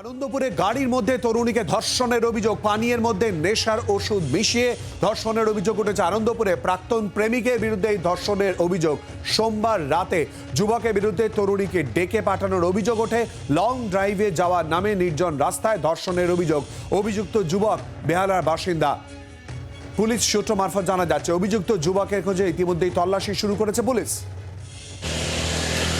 আনন্দপুরে গাড়ির মধ্যে তরুণীকে ধর্ষণের অভিযোগ পানীয়ের মধ্যে নেশার ওষুধ মিশিয়ে ধর্ষণের অভিযোগ উঠেছে আনন্দপুরে। প্রাক্তন প্রেমিকের বিরুদ্ধে এই ধর্ষণের অভিযোগ। সোমবার রাতে যুবকের বিরুদ্ধে তরুণীকে ডেকে পাঠানোর অভিযোগ ওঠে। লং ড্রাইভে যাওয়ার নামে নির্জন রাস্তায় ধর্ষণের অভিযোগ। অভিযুক্ত যুবক, বেহালার বাসিন্দা। পুলিশ সূত্র মারফত জানা যাচ্ছে, অভিযুক্ত যুবকের খোঁজে ইতিমধ্যেই তল্লাশি শুরু করেছে পুলিশ।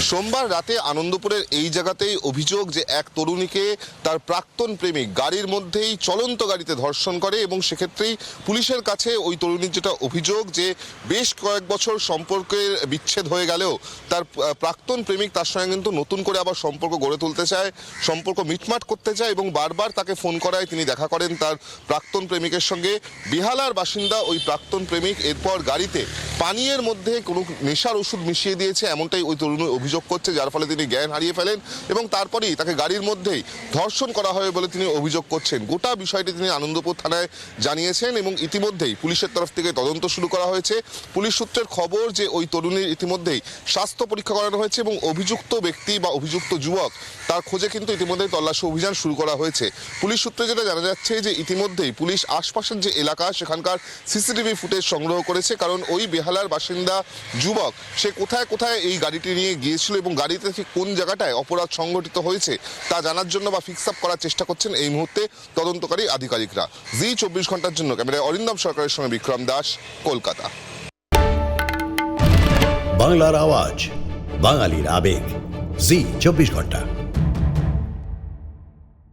সোমবার রাতে আনন্দপুরের এই জায়গাতেই অভিযোগ যে এক তরুণীকে তার প্রাক্তন প্রেমিক গাড়ির মধ্যেই চলন্ত গাড়িতে ধর্ষণ করে এবং সেক্ষেত্রেই পুলিশের কাছে ওই তরুণীর যেটা অভিযোগ যে বেশ কয়েক বছর সম্পর্কের বিচ্ছেদ হয়ে গেলেও তার প্রাক্তন প্রেমিক তার সঙ্গে কিন্তু নতুন করে আবার সম্পর্ক গড়ে তুলতে চায়, সম্পর্ক মিটমাট করতে চায় এবং বারবার তাকে ফোন করায় তিনি দেখা করেন তার প্রাক্তন প্রেমিকের সঙ্গে। বিহালার বাসিন্দা ওই প্রাক্তন প্রেমিক এরপর গাড়িতে পানীয়ের মধ্যে কোনো নেশার ওষুধ মিশিয়ে দিয়েছে, এমনটাই ওই তরুণী অভিযোগ করছে, যার ফলে তিনি জ্ঞান হারিয়ে ফেলেন এবং তারপরেই তাকে গাড়ির মধ্যেই ধর্ষণ করা হয় বলে তিনি অভিযোগ করছেন। গোটা বিষয়টি তিনি আনন্দপুর থানায় জানিয়েছেন এবং ইতিমধ্যেই পুলিশের তরফ থেকে তদন্ত শুরু করা হয়েছে। পুলিশ সূত্রের খবর যে ওই তরুণীর ইতিমধ্যেই স্বাস্থ্য পরীক্ষা করানো হয়েছে এবং অভিযুক্ত ব্যক্তি বা অভিযুক্ত যুবক তার খোঁজে কিন্তু ইতিমধ্যেই তল্লাশি অভিযান শুরু করা হয়েছে। পুলিশ সূত্রে যেটা জানা যাচ্ছে যে ইতিমধ্যেই পুলিশ আশপাশের যে এলাকা, সেখানকার সিসিটিভি ফুটেজ সংগ্রহ করেছে, কারণ ওই বেহালার বাসিন্দা যুবক, সে কোথায় কোথায় এই গাড়িটি নিয়ে গিয়েছিল এবং গাড়িতে ঠিক কোন জায়গাটায় অপরাধ সংঘটিত হয়েছে তা জানার জন্য বা ফিক্স আপ করার চেষ্টা করছেন এই মুহূর্তে তদন্তকারী আধিকারিকরা। জি, চব্বিশ ঘণ্টার জন্য। ক্যামেরায় অরিন্দম সরকারের সঙ্গে বিক্রম দাস, কলকাতা। বাংলার আওয়াজ, বাঙালির আবেগ। জি, চব্বিশ ঘণ্টা।